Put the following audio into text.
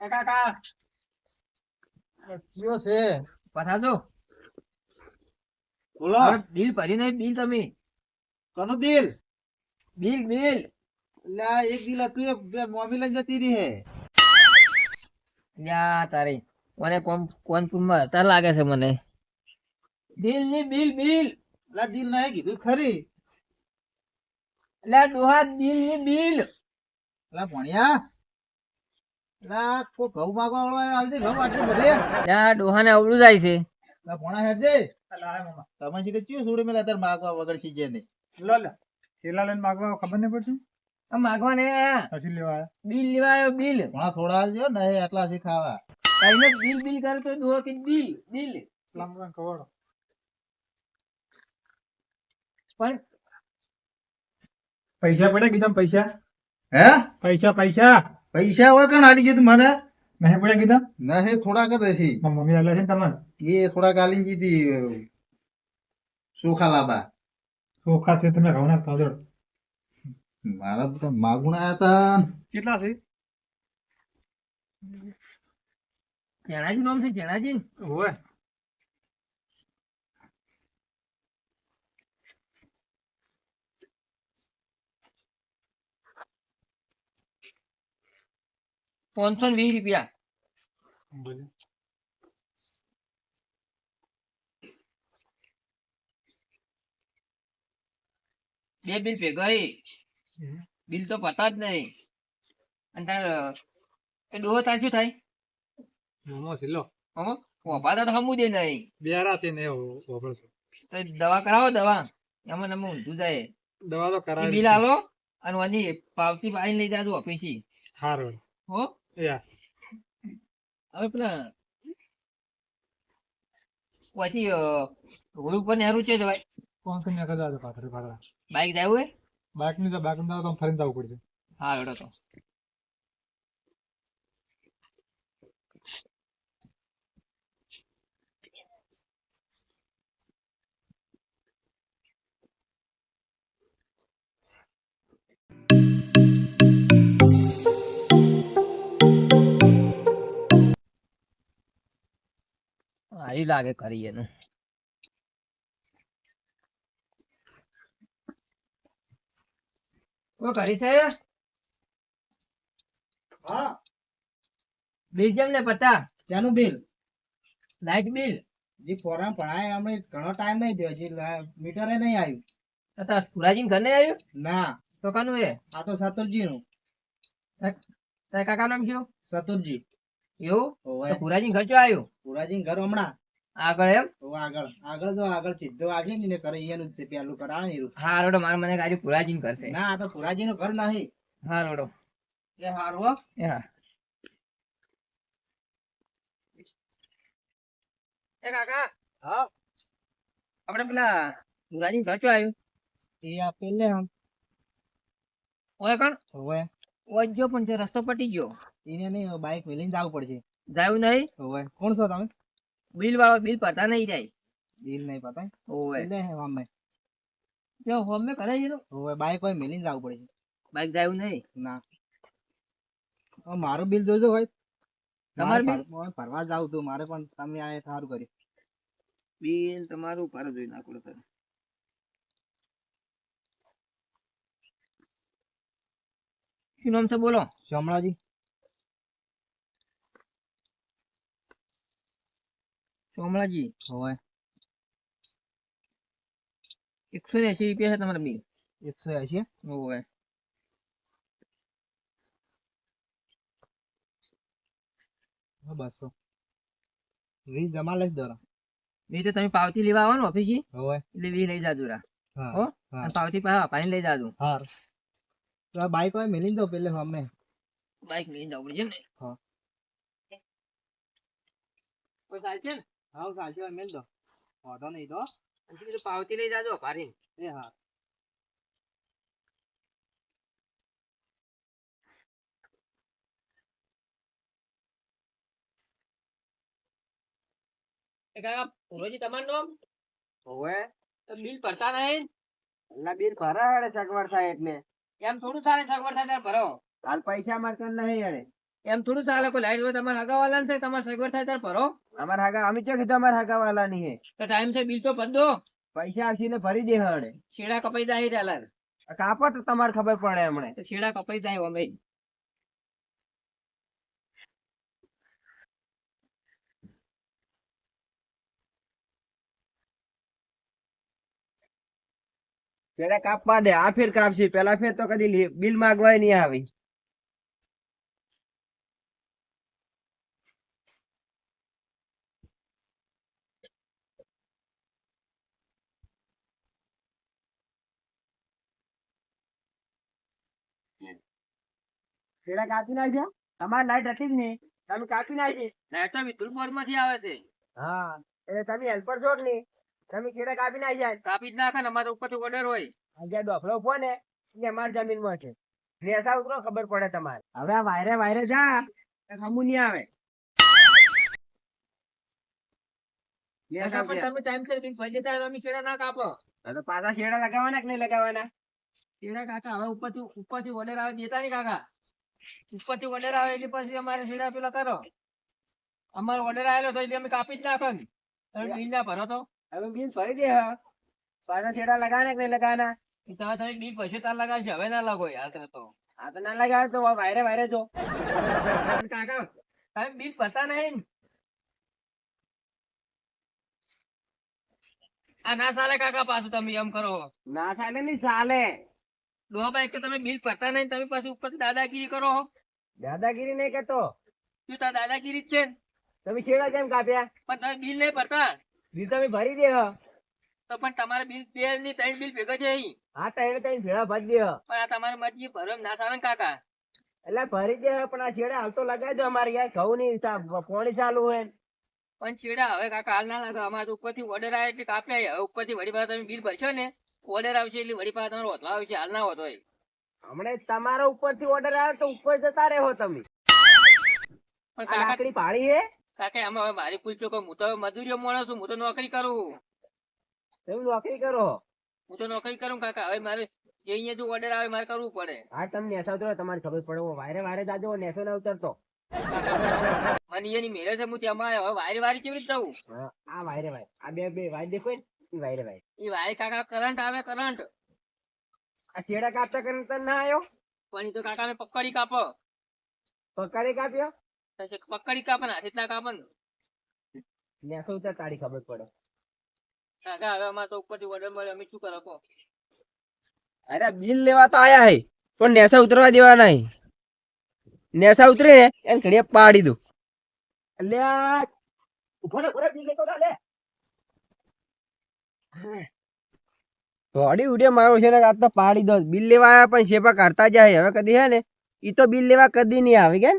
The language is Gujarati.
કાકા. કયો છે? પથાજો બોલો. બિલ ભરી નહીં બિલ તમે. કનું દિલ? બિલ એટલે આ એક દિલ હતું બે મોમી લઈને જતી રહી હે. લ્યા તારી મને કોમ હતા લાગે છે મને. દિલની બિલ બિલ દિલ ના કીધું ખરી. લે ડોહા બિલની બિલ ભણ્યા? એટલે આ કોઈ ઘઉં માગવા વાળો આયો, હાલ દે ઘઉં આટલી બધે. લ્યા ડોહા ને અવળું જાય છે. એટલે હેડ દે. તમે શીખે ચિયો સોડી મેલા તાર માગવા વગર સીજે ને થેલા લઈને માગવા ખબર નહીં પડતી? આ માગવા પછી લેવા બિલ લેવા આવ્યો બિલ. ભણા થોડા હાલજો ને આટલા સી ખાવા. કઈને બિલ બિલ કરે તો કે બિલ બિલ. લાંબા કવડો પણ પૈસા પડે કીધા પૈસા? હે? પૈસા પૈસા. પૈસા હોય કણ હાલી ગયું તું મને? નહીં પડ્યા કીધા? ના હે થોડાક જ હશે. મારી મમ્મી આલ્યા છે ને તમને? એ થોડાક હાલી હતી સોખા લાબા. સોખા છે તમે ઘઉંના પાછળ મારા બધા માગુણા હતા કેટલા છે? ચણાજી નામ છે ચણાજી? હોય પાંચસો વીસ રૂપિયા. બે બિલ પે ગઈ બિલ તો પતા જ નહીં. અને તાર ડોહો તાર શું થાય? મોમો વપાતા તો હમું દે નહીં. બેરા છે ને તો દવા કરાવો દવા. એમાં તમે ઊંધું જાય. દવા તો કરાવી બિલ આલો અને વાની પાવતી પાઈ લઈ જાજો ઓફિસી. હારું. હો? હવે પેલા પછી રોડ ઉપર નેરું છે ભાઈ? કોણ કરીને કદા છે પાથરે પાથરા બાઈક જાય હોય? બાઇકની તો બાઇકની તો ફરીને જવું પડશે. હા એડો તો. સારી લાગે કરી એનું. ઓ કરી છે? હા. બિલ જેમ ને પતા? ત્યાંનું બિલ? Light bill. જે ફોરમ ભણાય અમે ઘણો ટાઈમ નહીં થયો હજી મીટરે નહીં આવ્યું. તથા સુરાજી ઘર નહીં આવ્યું? ના. તો કાનું એ? આ તો સતુરજી નું તારા કાકા નામ શું? સતુરજી. એવું? પુરાજી ઘર ચો આવ્યું? પુરાજી ઘર હમણાં. આગળ એમ? આગળ આગળ જો આગળ સીધો આગે ને કરે એનું જ છે પેલું કરાવે ને હા રોડો મારે મને ગાડી પુરાજીન કરશે ના આ તો પુરાજી નું ઘર નહીં. હા રોડો. એ હારું એ હા. એ કાકા હા? આપણે પેલા પુરાજી ઘર ચો આવ્યું? એ આ પેલે હમ ઓય કણ? ઓય ઓય જો પણ જે રસ્તો પટી ગયો. એને નહીં બાઈક મેલીને જવું પડશે. જાયું નહીં? ઓય કોણ છો તમે? બિલ વાળો બિલ ભરતા નહીં જાય. બિલ નહીં ભરતા ઓવે. પેલે હે અમે જો હોમે કરે છે તો. ઓવે બાઈક હોય મેલીને જવું પડે બાઈક જાયું નહીં? ના. મારું બિલ જોજો હોય. તમારે બિલ? ફરવા જાવું તું મારે પણ તમે આ સારું કર્યું. બિલ તમારું ઉપર જોઈ નાખો તમે શું નામ છે બોલો? શામળાજી. સોમલાજી હોય એકસો ને એસી રૂપિયા છે તમારા બિલ એકસો એસી ઓય બસો વીસ જમા લઈ દો એ તો તમે પાવતી લેવા આવો ને ઓફિસ હોય એટલે વી લઈ જાજો રા હા હો? હા અને પાવતી પાસે અપાઈને લઈ જાજો હાર તો આ બાઈક હોય મેલીને દો પેલે અમે બાઈક લઈને જવું પડશે ને હા. કોઈ ચાલશે ને હા સાચી હોય મેલ દો. વાંધો નહીં તો. અને બીજું પાવતી લઈ જાજો ભારી એ હા. એ કાકા પૂરોજી તમારું નામ? હોય તો બિલ ભરતા નહીં એટલે બિલ ભરા હેડે સગવડ થાય એટલે. એમ થોડું થાય સગવડ થાય ત્યારે ભરો. હાલ પૈસા મળતા નહીં હેડે. એમ થોડું ચાલે કોઈ લાઈટ હોય તમારે હગાવાલા છે તમારે સગવડ થાય ત્યારે ભરો. અમાર હાગા અમે ચો કીધું અમાર હાગા વાલા ની હે? તો ટાઈમ છે બિલ તો ભર પૈસા પૈસા આપીને ભરી દે હણે. છેડા કપાઈ જાય ચાલે કાપો તો તમારે ખબર પડે હમણે. તો શેડા કપાઈ જાય અમે. પેલા કાપવા દે આ ફેર કાપશે. પેલા ફેર તો કદી બિલ માંગવાય નહીં આવી. પેલા કાપી નાખ્યા? તમારે લાઈટ હતી જ નહીં. તમે કાપી નાખી. લાઈટ તો બોર્ડમાંથી આવે છે. હા એટલે તમે હેલ્પર છો કે તમે કેડા કાપી નાખ્યા કાપી જ નાખે ને અમારે ઉપરથી ઓર્ડર હોય. અગિયાર ડોફલો ઊભો ને એ અમારી જમીનમાં છે. રેસા ઉતરો ખબર પડે તમારે. હવે આ વાયરે વાયરે જા. હમુ નહીં આવે. પણ તમે ટાઈમ બિલ ભરી દેતા અમે કેડા ના કાપો. તો પાછા શેડા લગાવવાના કે નહીં લગાવવાના? કેડા કાકા હવે ઉપરથી ઉપરથી ઓર્ડર આવે દેતા નહીં કાકા. ઉપરથી ઓર્ડર આવે એટલે પછી અમારે સીડા પેલા કરો. અમારો ઓર્ડર આવેલો તો એટલે અમે કાપી જ નાખો ને તમે બિલ ના ભરો તો. હવે બિલ ભરી દે હા. પાછા સીડા લગાને કે નહીં એ તમે તમે બિલ પછી તાર લગાવશે હવે ના લગો યાર તને તો. આ તો ના લગાવે તો વાયરે વાયરે જો. કાકા તમે બિલ પતા નહીં આ ના સાલે કાકા પાછું તમે એમ કરો. ના સાલે નહીં ચાલે ડોહા તો તમે બિલ ભરતા નહીં તમે પાછું ઉપર દાદાગીરી કરો દાદાગીરી નહીં કરતો શું તાર દાદાગીરી જ છે? તમે છેડા કેમ કાપ્યા? પણ તમે બિલ નહીં ભરતા. બિલ તમે ભરી દે તો પણ તમારે બિલ બે ની ત્રણ બિલ ભેગા છે. હા તો એને તમે ભેળા ભરી દે પણ આ તમારી મરજી ભરો ના ને કાકા. એટલે ભરી દે હા, પણ આ છેડા હાલ તો લગાવી દો અમારે યાર ઘઉં ની પોણી ચાલુ હોય પણ છેડા હવે કાકા હાલ ના લાગે અમારે ઉપર ઉપરથી ઓર્ડર આવે એટલે કાપ્યા હવે ઉપરથી વળી તમે બિલ ભરશો ને? ઓર્ડર આવશે એટલે વળી પાછા તમારો વધવા આવશે હાલ ના હોતો હમણે તમારા ઉપરથી ઓર્ડર આવે તો ઉપર જતા રહેવો તમે. પણ કાકડી પાડી હે? કાકે આમાં હવે મારી ભૂલ ચૂકો હું તો મજૂરીઓ માણસ છું હું તો નોકરી કરું. તમે નોકરી કરો? હું તો નોકરી કરું કાકા. હવે મારે જે અહીંયા જો ઓર્ડર આવે મારે કરવું પડે. હા તમે નેસા ઉતરો તમારે ખબર પડે. વાયરે વાયરે જાજો નેસો ના ઉતરતો. મને એની મેરે છે હું ત્યાં હવે વાયરી વારી કેવી રીતે જવું? હા, આ વાયરે વાયરે આ બે બે વાય દેખો ને. ઈ વાયરે વાયરે એ વાયર કાકા કરંટ આવે કરંટ. આ શેડા કાપતા કરંટ ના આવ્યો પણ ઈ તો કાકા મે પકડી કાપો. પકડી કાપ્યો? પછી પકડી કાપના ને હાથે ના ને. નેસો તો તારી ખબર પડે. કાકા હવે અમાર તો ઉપરથી ઓર્ડર મળે અમે શું કરો કો અરે બિલ લેવા તો આયા હે. પણ નેસા ઉતરવા દેવા નહીં. નેસા ઉતરે એને ઘડીએ પાડી દઉં. અલ્યા ઊભો રે, ઊભો બિલ લેતો લે. થોડી ઉડે મારો છે ને આજ તો પાડી દો. બિલ લેવા આવ્યા પણ શેપા કાઢતા જાય. હવે કદી હે ને એ તો બિલ લેવા કદી નહીં આવે કે